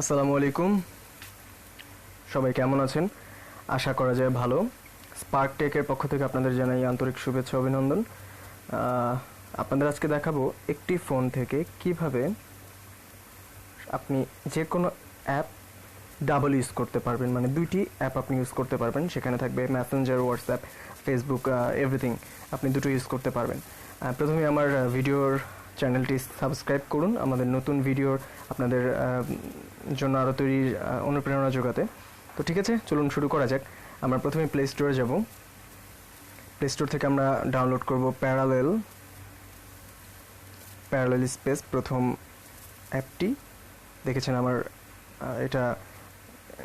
আসসালামু আলাইকুম। সবাই কেমন আছেন? আশা করা যায় ভালো। স্পার্ক টেকের পক্ষ থেকে আপনাদের জানাই আন্তরিক শুভেচ্ছা, অভিনন্দন। আপনাদের আজকে দেখাবো একটি ফোন থেকে কীভাবে আপনি যে কোনো অ্যাপ ডাবল ইউজ করতে পারবেন। মানে দুইটি অ্যাপ আপনি ইউজ করতে পারবেন। সেখানে থাকবে মেসেঞ্জার হোয়াটসঅ্যাপ ফেসবুক এভরিথিং আপনি দুটো ইউজ করতে পারবেন। প্রথমে আমার ভিডিওর চ্যানেলটি সাবস্ক্রাইব করুন আমাদের নতুন ভিডিওর আপনাদের জন্য আরও তৈরির অনুপ্রেরণা যোগাতে তো ঠিক আছে, চলুন শুরু করা যাক। আমরা প্রথমে প্লে স্টোরে যাব। প্লে স্টোর থেকে আমরা ডাউনলোড করব প্যারালেল প্যারালেল স্পেস প্রথম অ্যাপটি। দেখেছেন আমার এটা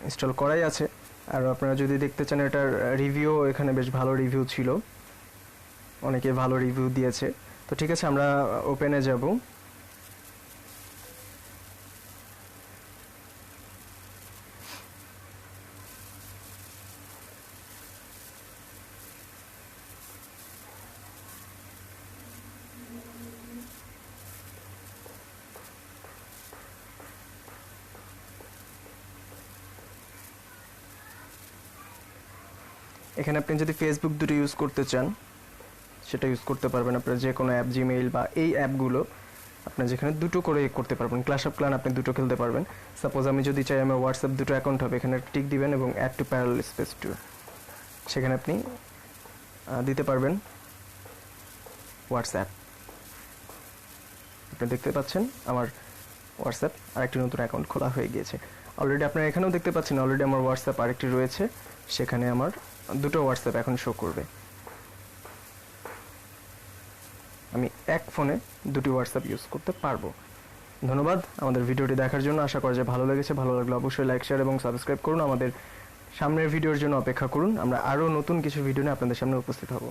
ইনস্টল করাই আছে। আর আপনারা যদি দেখতে চান, এটার রিভিউ এখানে বেশ ভালো রিভিউ ছিল। অনেকে ভালো রিভিউ দিয়েছে। তো ঠিক আছে আমরা ওপেনে যাব। এখানে আপনি যদি ফেসবুক দুটো ইউজ করতে চান সেটা ইউজ করতে পারবেন আপনার যে কোনো অ্যাপ জিমেইল বা এই অ্যাপগুলো আপনি যেখানে দুটো করে করতে পারবেন। ক্লাস অফ ক্লান আপনি দুটো খেলতে পারবেন। সাপোজ আমি যদি চাই আমার হোয়াটসঅ্যাপ দুটো অ্যাকাউন্ট হবে, এখানে টিক দিবেন এবং add to parallel space to সেখানে আপনি দিতে পারবেন হোয়াটসঅ্যাপ আপনি দেখতে পাচ্ছেন আমার হোয়াটসঅ্যাপ আরেকটি নতুন অ্যাকাউন্ট খোলা হয়ে গিয়েছে। অলরেডি আপনারা এখানেও দেখতে পাচ্ছেন অলরেডি আমার হোয়াটসঅ্যাপ আরেকটি রয়েছে। সেখানে আমার দুটো হোয়াটসঅ্যাপ এখন শো করবে। আমি এক ফোনে দুটি হোয়াটসঅ্যাপ ইউজ করতে পারব। ধন্যবাদ আমাদের ভিডিওটি দেখার জন্য। আশা করা যে ভালো লেগেছে। ভালো লাগলে অবশ্যই লাইক শেয়ার এবং সাবস্ক্রাইব করুন। আমাদের সামনের ভিডিওর জন্য অপেক্ষা করুন। আমরা আরও নতুন কিছু ভিডিও নিয়ে আপনাদের সামনে উপস্থিত হব।